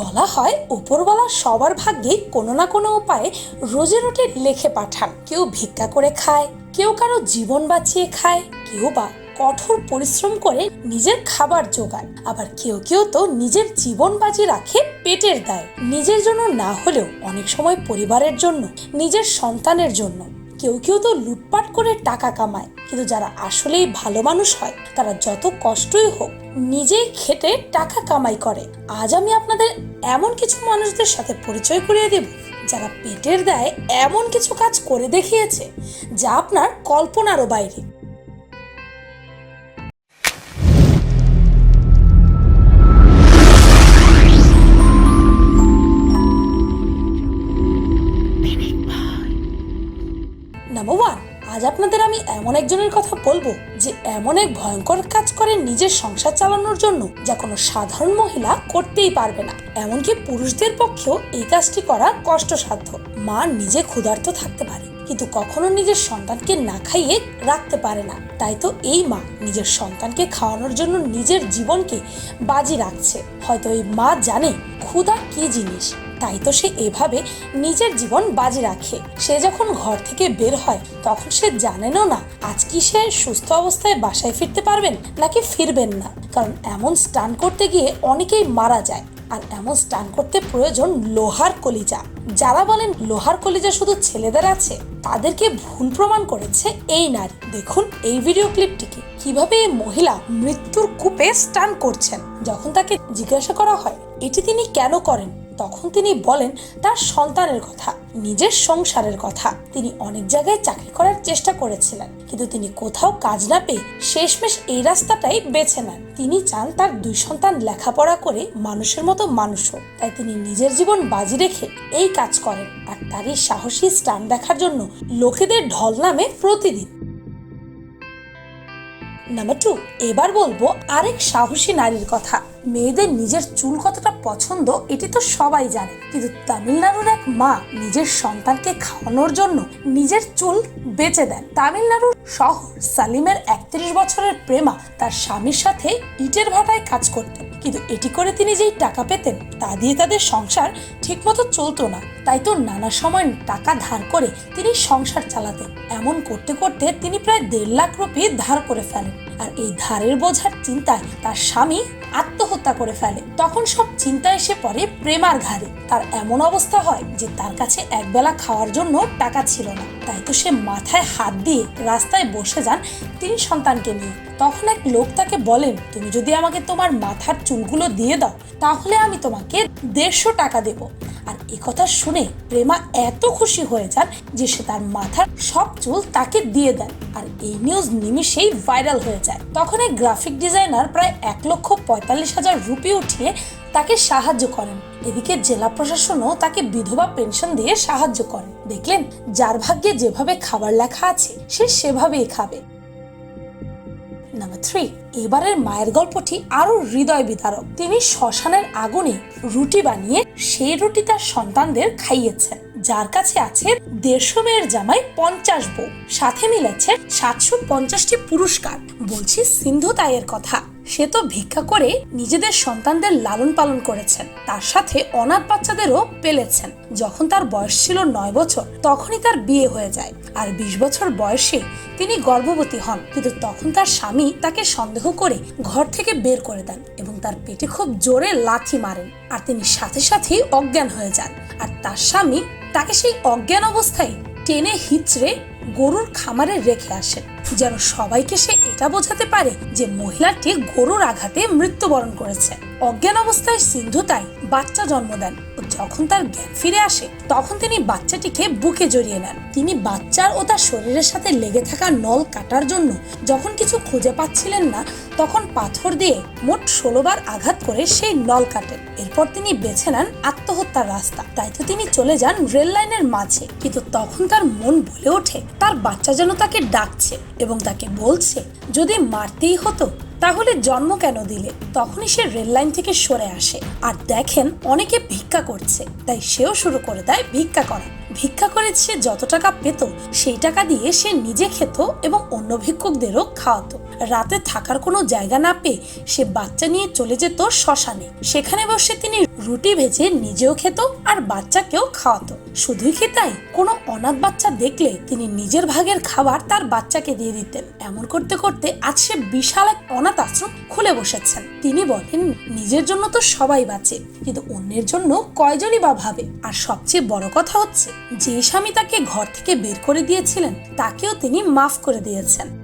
বলা হয়, উপরওয়ালা সবার ভাগ্যে কোনো না কোনো উপায়ে রোজে রোটে লেখে পাঠান। কেউ ভিক্ষা করে খায়, কেউ কারও জীবন বাঁচিয়ে খায়, কেউ বা কঠোর পরিশ্রম করে নিজের খাবার জোগায় আবার কেউ কেউ তো নিজের জীবন বাজি রাখে পেটের দায়। নিজের জন্য না হলেও অনেক সময় পরিবারের জন্য, নিজের সন্তানের জন্য। কেউ কেউ তো লুটপাট করে টাকা কামায়। কিন্তু যারা আসলেই ভালো মানুষ হয়, তারা যত কষ্টই হোক নিজেই খেটে টাকা কামাই করে। আজ আমি আপনাদের এমন কিছু মানুষদের সাথে পরিচয় করিয়ে দেব, যারা পেটের দায়ে এমন কিছু কাজ করে দেখিয়েছে, যা আপনার কল্পনারও বাইরে। আজ আপনাদের আমি এমন একজনের কথা বলব যে এমন এক ভয়ঙ্কর কাজ করে নিজের সংসার চালানোর জন্য যা কোনো সাধারণ মহিলা করতেই পারবে না। এমনকি পুরুষদের পক্ষেও এই কাজটি করা কষ্টসাধ্য। মা নিজে ক্ষুধার্ত থাকতে পারে, কিন্তু কখনো নিজের সন্তানকে না খাইয়ে রাখতে পারে না। তাই তো এই মা নিজের সন্তানকে খাওয়ানোর জন্য নিজের জীবনকে বাজি রাখছে। হয়তো এই মা জানে ক্ষুধা কি জিনিস। তাই তো সে এভাবে নিজের জীবন বাজি রাখে। সে যখন ঘর থেকে বের হয়, তখন সে জানেনও না আজ কি সে সুস্থ অবস্থায় বাসায় ফিরতে পারবেন নাকি ফিরবেন না। কারণ এমন স্টান করতে গিয়ে অনেকেই মারা যায়, আর এমন স্টান করতে প্রয়োজন লোহার কলিজা। যারা বলেন লোহার কলিজা শুধু ছেলেদের আছে, তাদেরকে ভুল প্রমাণ করেছে এই নারী। দেখুন এই ভিডিও ক্লিপটিকে। কীভাবে এই মহিলা মৃত্যুর কূপে স্টান করছেন, যখন তাকে জিজ্ঞাসা করা হয়, এটি তিনি কেন করেন? তখন তিনি বলেন, তার সন্তানের কথা, নিজের সংসারের কথা। তিনি অনেক জায়গায় চাকরি করার চেষ্টা করেছিলেন, কিন্তু তিনি কোথাও কাজ না পেয়ে শেষমেশ এই রাস্তাটাই বেছে নেন। তিনি চান তার দুই সন্তান লেখাপড়া করে মানুষের মতো মানুষ হোক। তাই তিনি নিজের জীবন বাজি রেখে এই কাজ করেন। আর তারই সাহসী স্টান দেখার জন্য লোকেদের ঢল নামে প্রতিদিন। নাম্বার টু এবার বলব আরেক সাহসী নারীর কথা। মেয়েদের নিজের চুল কতটা পছন্দ, এটি তো সবাই জানে। কিন্তু তামিলনাড়ুর এক মা নিজের সন্তানকে খাওয়ানোর জন্য নিজের চুল বেচে দেন। তামিলনাড়ুর শহর সালিমের একত্রিশ বছরের প্রেমা তার স্বামীর সাথে ইটের ভাটায় কাজ করতেন। কিন্তু এটি করে তিনি যেই টাকা পেতেন, তা দিয়ে তাদের সংসার ঠিকমতো চলতো না। তাই তো নানা সময় টাকা ধার করে তিনি সংসার চালাতেন। এমন করতে করতে তিনি প্রায় দেড় লাখ রুপি ধার করে ফেলেন। আর এই ধারের বোঝার চিন্তায় তার স্বামী আত্মহত্যা করে ফেলে। তখন সব চিন্তা এসে পড়ে প্রেমার ঘাড়ে। তার এমন অবস্থা হয় যে তার কাছে একবেলা খাওয়ার জন্য টাকা ছিল না। তাই তো সে মাথায় হাত দিয়ে রাস্তায় বসে যান তিন সন্তানকে নিয়ে। তখন এক লোক তাকে বলেন, তুমি যদি আমাকে তোমার মাথার চুলগুলো দিয়ে দাও, তাহলে আমি তোমাকে দেড়শো টাকা দেব। আর কথা শুনে প্রেমা এত খুশি হয়ে যান যে সে তার মাথার সব চুল তাকে দিয়ে দেন। আর এই নিউজ নিমিশেই ভাইরাল হয়ে যায়। তখন এক গ্রাফিক ডিজাইনার প্রায় এক লক্ষ পঁয়তাল্লিশ হাজার রুপি উঠিয়ে তাকে সাহায্য করেন। এদিকে জেলা প্রশাসনও তাকে বিধবা পেনশন দিয়ে সাহায্য করেন। দেখলেন, যার ভাগ্যে যেভাবে খাবার লেখা আছে, সে সেভাবেই খাবে। নাম্বার থ্রি এবারের মায়ের গল্পটি আরও হৃদয় বিদারক। তিনি শ্মশানের আগুনে রুটি বানিয়ে সেই রুটি তার সন্তানদের খাইয়েছেন। যার কাছে আছে দেড়শো মেয়ের জামাই পঞ্চাশ বউ। সাথে মিলেছে সাতশো পঞ্চাশটি পুরস্কার। বলছি সিন্ধু তাইয়ের কথা। সে তো ভিক্ষা করে নিজেদের সন্তানদের লালন পালন করেছেন। তার সাথে অনাথ বাচ্চাদেরও পেলেছেন। যখন তার বয়স ছিল নয় বছর, তখনই তার বিয়ে হয়ে যায়। আর বিশ বছর বয়সে তিনি গর্ভবতী হন। কিন্তু তখন তার স্বামী তাকে সন্দেহ করে ঘর থেকে বের করে দেন এবং তার পেটে খুব জোরে লাথি মারেন। আর তিনি সাথে সাথেই অজ্ঞান হয়ে যান। আর তার স্বামী তাকে সেই অজ্ঞান অবস্থায় টেনে হিচড়ে গরুর খামারে রেখে আসেন, যেন সবাইকে সে এটা বোঝাতে পারে যে মহিলাটি গরুর আঘাতে মৃত্যুবরণ করেছে। অজ্ঞান অবস্থায় সিন্ধু তাই বাচ্চা জন্ম দেন যখন তার জ্ঞান ফিরে আসে, তখন তিনি বাচ্চাটিকে বুকে জড়িয়ে নেন। তিনি বাচ্চার ও তার শরীরের সাথে লেগে থাকা নল কাটার জন্য যখন কিছু খুঁজে পাচ্ছিলেন না, তখন পাথর দিয়ে মোট ষোলো বার আঘাত করে সেই নল কাটেন এরপর তিনি বেছে নেন আত্মহত্যার রাস্তা। তাই তো তিনি চলে যান রেল লাইনের মাঝে। কিন্তু তখন তার মন বলে ওঠে, তার বাচ্চা যেন তাকে ডাকছে এবং তাকে বলছে, যদি মারতেই হতো তাহলে জন্ম কেন দিলে? তখনই সে রেল লাইন থেকে সরে আসে। আর দেখেন, অনেকে ভিক্ষা করছে, তাই সেও শুরু করে দেয় ভিক্ষা করা। ভিক্ষা করে সে যত টাকা পেত, সেই টাকা দিয়ে সে নিজে খেত এবং অন্য ভিক্ষুকদেরও খাওয়াতো। রাতে থাকার কোনো জায়গা না পেয়ে সে বাচ্চা নিয়ে চলে যেত শ্মশানে। সেখানে বসে তিনি রুটি ভেজে নিজেও খেত আর বাচ্চাকেও খাওয়াতো। শুধুই কি তাই? কোনো অনাথ বাচ্চা দেখলে তিনি নিজের ভাগের খাবার তার বাচ্চাকে দিয়ে দিতেন। এমন করতে করতে আজ সে বিশাল এক অনাথ আশ্রম খুলে বসেছেন। তিনি বলেন, নিজের জন্য তো সবাই বাঁচে, কিন্তু অন্যের জন্য কয়জনই বা ভাবে? আর সবচেয়ে বড় কথা হচ্ছে, যে স্বামী তাকে ঘর থেকে বের করে দিয়েছিলেন, তাকেও তিনি মাফ করে দিয়েছেন।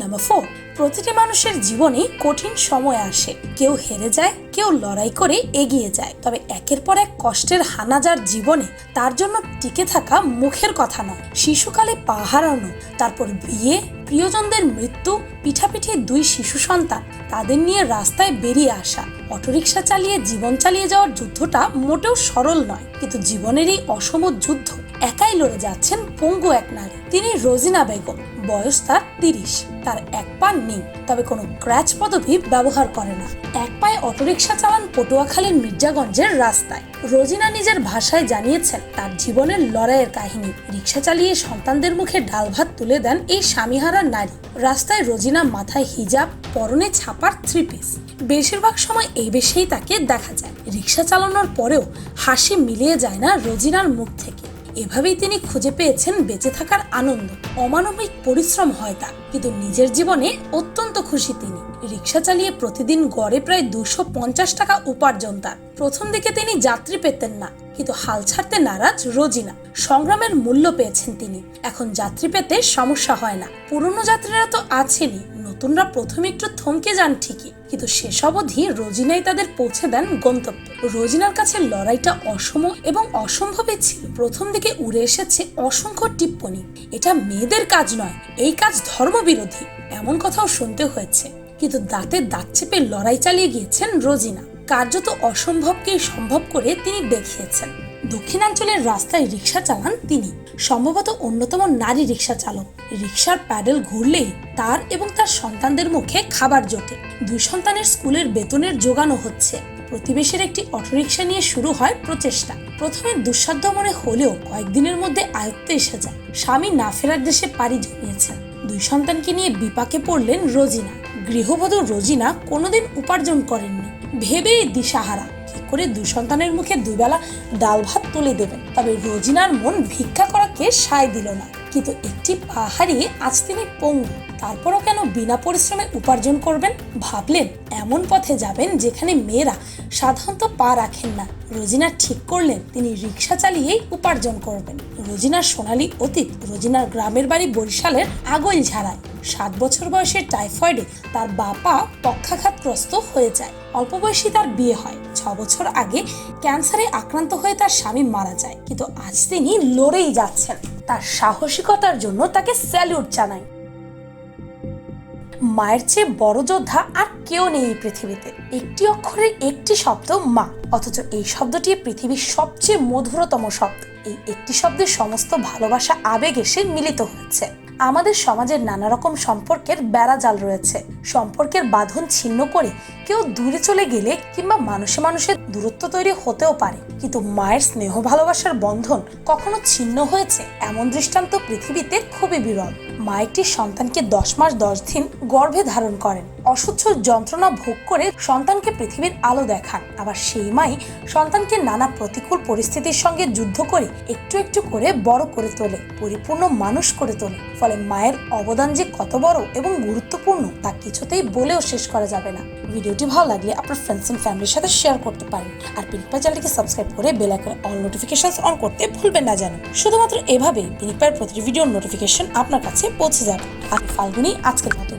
নাম্বার ফোর প্রতিটি মানুষের জীবনে কঠিন সময় আসে। কেউ হেরে যায়, কেউ লড়াই করে এগিয়ে যায়। তবে একের পর এক কষ্টের হানাজার জীবনে তার জন্য টিকে থাকা মুখের কথা নয়। শিশুকালে পা হারানো, তারপর বিয়ে, প্রিয়জনদের মৃত্যু পিঠাপিঠি দুই শিশু সন্তান, তাদের নিয়ে রাস্তায় বেরিয়ে আসা। অটোরিকশা চালিয়ে জীবন চালিয়ে যাওয়ার যুদ্ধটা মোটেও সরল নয়, কিন্তু জীবনের এই অসম যুদ্ধ, একাই লড়ে যাচ্ছেন পঙ্গু এক নারী। তিনি রোজিনা বেগম বয়স তার তিরিশ। তার এক পা নেই, তবে কোনো ক্র্যাচ পদবি ব্যবহার করে না। এক পায়ে অটোরিকশা চালান পটুয়াখালীর মির্জাগঞ্জের রাস্তায়। রোজিনা নিজের ভাষায় জানিয়েছেন, তার জীবনের লড়াইয়ের কাহিনী। রিক্সা চালিয়ে সন্তানদের মুখে ডাল ভাত তুলে দেন এই স্বামীহারা নারী। রাস্তায় রোজিনা মাথায় হিজাব, পরনে ছাপার থ্রি পিস বেশিরভাগ সময় এই বেশেই তাকে দেখা যায়। রিক্সা চালানোর পরেও হাসি মিলিয়ে যায় না রোজিনার মুখ থেকে। এভাবেই তিনি খুঁজে পেয়েছেন বেঁচে থাকার আনন্দ। অমানবিক পরিশ্রম হয় তা কিন্তু নিজের জীবনে অত্যন্ত খুশি তিনি। রিক্সা চালিয়ে প্রতিদিন গড়ে প্রায় দুশো টাকা উপার্জন তার। প্রথম দিকে তিনি যাত্রী পেতেন না কিন্তু হাল ছাড়তে নারাজ রোজিনা। সংগ্রামের মূল্য পেয়েছেন তিনি। এখন যাত্রী পেতে সমস্যা হয় না। পুরনো যাত্রীরা তো আছেনই। নতুনরা প্রথমে একটু থমকে যান ঠিকই। কিন্তু শেষ অবধি রোজিনাই তাদের পৌঁছে দেন গন্তব্যে। রোজিনার কাছে লড়াইটা অসম এবং অসম্ভবই ছিল। প্রথম দিকে উড়ে এসেছে অসংখ্য টিপ্পনি এটা মেয়েদের কাজ নয়, এই কাজ ধর্মবিরোধী। এমন কথাও শুনতে হয়েছে। কিন্তু দাঁতে দাঁত চেপে লড়াই চালিয়ে গিয়েছেন রোজিনা। কার্যত অসম্ভবকেই সম্ভব করে তিনি দেখিয়েছেন। দক্ষিণাঞ্চলের রাস্তায় রিক্সা চালান তিনি। সম্ভবত অন্যতম নারী রিক্সা চালক। রিক্সার প্যাডেল ঘুরলেই তার এবং তার সন্তানদের মুখে খাবার জোটে। দুই সন্তানের স্কুলের বেতনের যোগানো হচ্ছে। প্রতিবেশীর একটি অটোরিকশা নিয়ে শুরু হয় প্রচেষ্টা। প্রথমে দুঃসাধ্য মনে হলেও কয়েকদিনের মধ্যে আয়ত্তে এসে যায়। স্বামী না ফেরার দেশে পাড়ি জমিয়েছেন। দুই সন্তানকে নিয়ে বিপাকে পড়লেন রোজিনা। গৃহবধূ রোজিনা কোনোদিন উপার্জন করেননি। ভেবেই দিশাহারা। কি করে দুই সন্তানের মুখে দুবেলা ডাল ভাত তুলে দেবেন? তবে রোজিনার মন ভিক্ষা করাকে সায় দিল না। কিন্তু একটি পাহাড়ি আজ তিনি পঙ্গু। তারপরও কেন বিনা পরিশ্রমে উপার্জন করবেন? ভাবলেন, এমন পথে যাবেন যেখানে মেয়েরা সাধারণত পা রাখেন না। রোজিনা ঠিক করলেন, তিনি রিক্সা চালিয়েই উপার্জন করবেন। রোজিনার সোনালী অতীত রোজিনার গ্রামের বাড়ি বরিশালের আগৈল ঝাড়ায় সাত বছর বয়সের টাইফয়েডে তার বাপা পক্ষাঘাতগ্রস্ত হয়ে যায়। অল্প বয়সী তার বিয়ে হয়। ছ বছর আগে ক্যান্সারে আক্রান্ত হয়ে তার স্বামী মারা যায়। কিন্তু আজ তিনি লড়েই যাচ্ছেন। তার সাহসিকতার জন্য তাকে স্যালিউট জানাই। মায়ের চেয়ে বড় যোদ্ধা আর কেউ নেই এই পৃথিবীতে। একটি অক্ষরের একটি শব্দ মা। অথচ এই শব্দটি পৃথিবীর সবচেয়ে মধুরতম শব্দ। এই একটি শব্দের সমস্ত ভালোবাসা আবেগ এসে মিলিত হয়েছে। আমাদের সমাজের নানা রকম সম্পর্কের বেড়াজাল রয়েছে। সম্পর্কের বাঁধন ছিন্ন করে কেউ দূরে চলে গেলে কিংবা মানুষে মানুষের দূরত্ব তৈরি হতেও পারে। কিন্তু মায়ের স্নেহ ভালোবাসার বন্ধন কখনো ছিন্ন হয়েছে, এমন দৃষ্টান্ত পৃথিবীতে খুবই বিরল। মা একটি সন্তানকে দশ মাস দশ দিন গর্ভে ধারণ করেন। অসহ্য যন্ত্রণা ভোগ করে সন্তানকে পৃথিবীর আলো দেখান। আবার সেই মাই সন্তানকে নানা প্রতিকূল পরিস্থিতির সঙ্গে যুদ্ধ করে একটু একটু করে বড় করে তোলে, পরিপূর্ণ মানুষ করে তোলে। ফলে মায়ের অবদান যে কত বড় এবং গুরুত্বপূর্ণ, তা কিছুতেই বলেও শেষ করা যাবে না। ভিডিওটি ভালো লাগলে আপনার ফ্রেন্ডস এন্ড ফ্যামিলির সাথে শেয়ার করতে পারেন। আর পিনিকপাই চ্যানেলটিকে সাবস্ক্রাইব করে বেল আইকনে অল নোটিফিকেশনস অন করতে ভুলবেন না যেন শুধুমাত্র এভাবে পিনিকপাইয়ের প্রতিটি ভিডিওর নোটিফিকেশন আপনার কাছে পৌঁছে যাবে। আমি ফাল্গুনি, আজকের মতো।